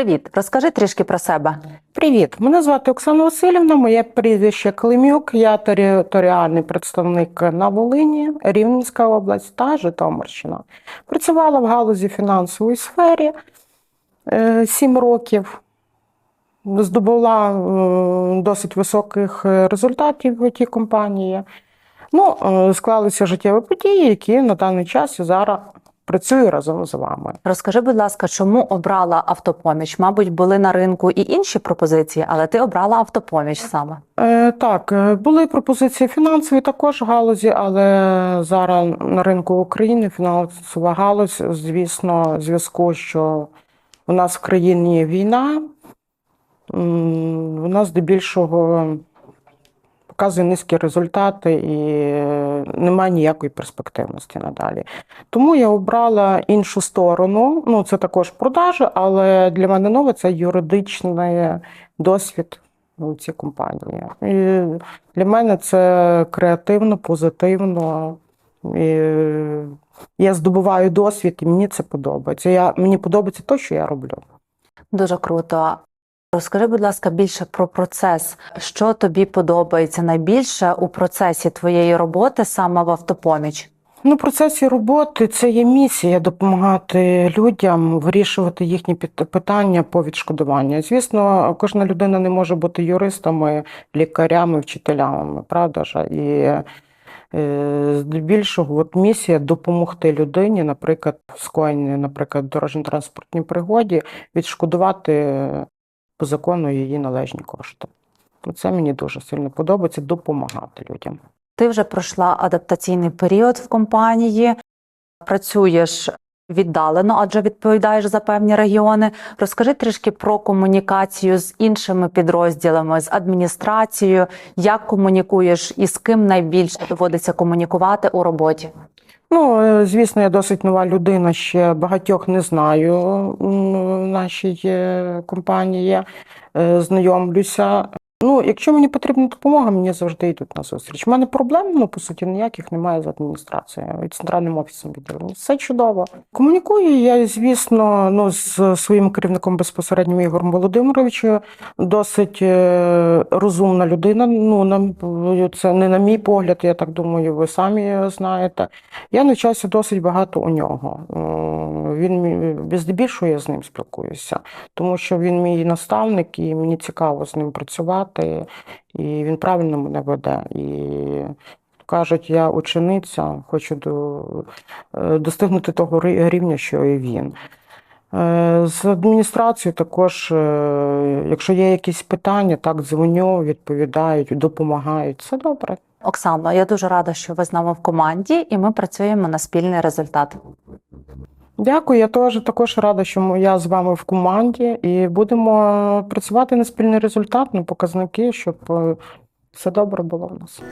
Привіт, розкажи трішки про себе. Привіт, мене звати Оксана Васильівна, моє прізвище Климюк, я територіальний представник на Волині, Рівненська область та Житомирщина. Працювала в галузі фінансової сфері е, сім років. Здобула е, досить високих результатів в тій компанії. Ну, е, склалися життєві події, які на даний час і зараз працюю разом з вами. Розкажи, будь ласка, чому обрала автопоміч? Мабуть, були на ринку і інші пропозиції, але ти обрала автопоміч саме. Е, Так, е, були пропозиції фінансові також галузі, але зараз на ринку України фінансова галузь, звісно, в зв'язку, що у нас в країні війна, у нас здебільшого показує низькі результати і е, немає ніякої перспективності надалі. Тому я обрала іншу сторону. Ну, це також продажі, але для мене нове це юридичний досвід у цій компанії. І для мене це креативно, позитивно. І я здобуваю досвід, і мені це подобається. Я, мені подобається те, що я роблю. Дуже круто. Розкажи, будь ласка, більше про процес. Що тобі подобається найбільше у процесі твоєї роботи саме в автопоміч? Ну, процесі роботи це є місія допомагати людям вирішувати їхні питання по відшкодуванню. Звісно, кожна людина не може бути юристами, лікарями, вчителями, правда ж? І е, здебільшого от місія допомогти людині, наприклад, в скоєнні, наприклад, дорожньо-транспортній пригоді, відшкодувати по закону її належні кошти. Це мені дуже сильно подобається допомагати людям. Ти вже пройшла адаптаційний період в компанії, працюєш віддалено, адже відповідаєш за певні регіони. Розкажи трішки про комунікацію з іншими підрозділами, з адміністрацією, як комунікуєш і з ким найбільше доводиться комунікувати у роботі. Ну, е, звісно, я досить нова людина, ще багатьох не знаю в нашій е, компанії, Е, знайомлюся. Якщо мені потрібна допомога, мені завжди йдуть на зустріч. У мене проблем, ну, по суті, ніяких немає з адміністрацією і центральним офісом відділення. Все чудово. Комунікую я, звісно, ну, з своїм керівником безпосередньо Ігорем Володимировичем. Досить е, розумна людина. Ну, на, це не на мій погляд, я так думаю, ви самі знаєте. Я навчався досить багато у нього. Е, Він здебільшого я з ним спілкуюся, тому що він мій наставник, і мені цікаво з ним працювати, і він правильно мене веде. І кажуть, я учениця, хочу до, е, достигнути того рівня, що і він. Е, З адміністрацією також, е, якщо є якісь питання, так дзвоню, відповідають, допомагають. Це добре. Оксано, я дуже рада, що ви з нами в команді, і ми працюємо на спільний результат. Дякую, я теж також рада, що я з вами в команді, і будемо працювати на спільний результат, на показники, щоб е, все добре було в нас.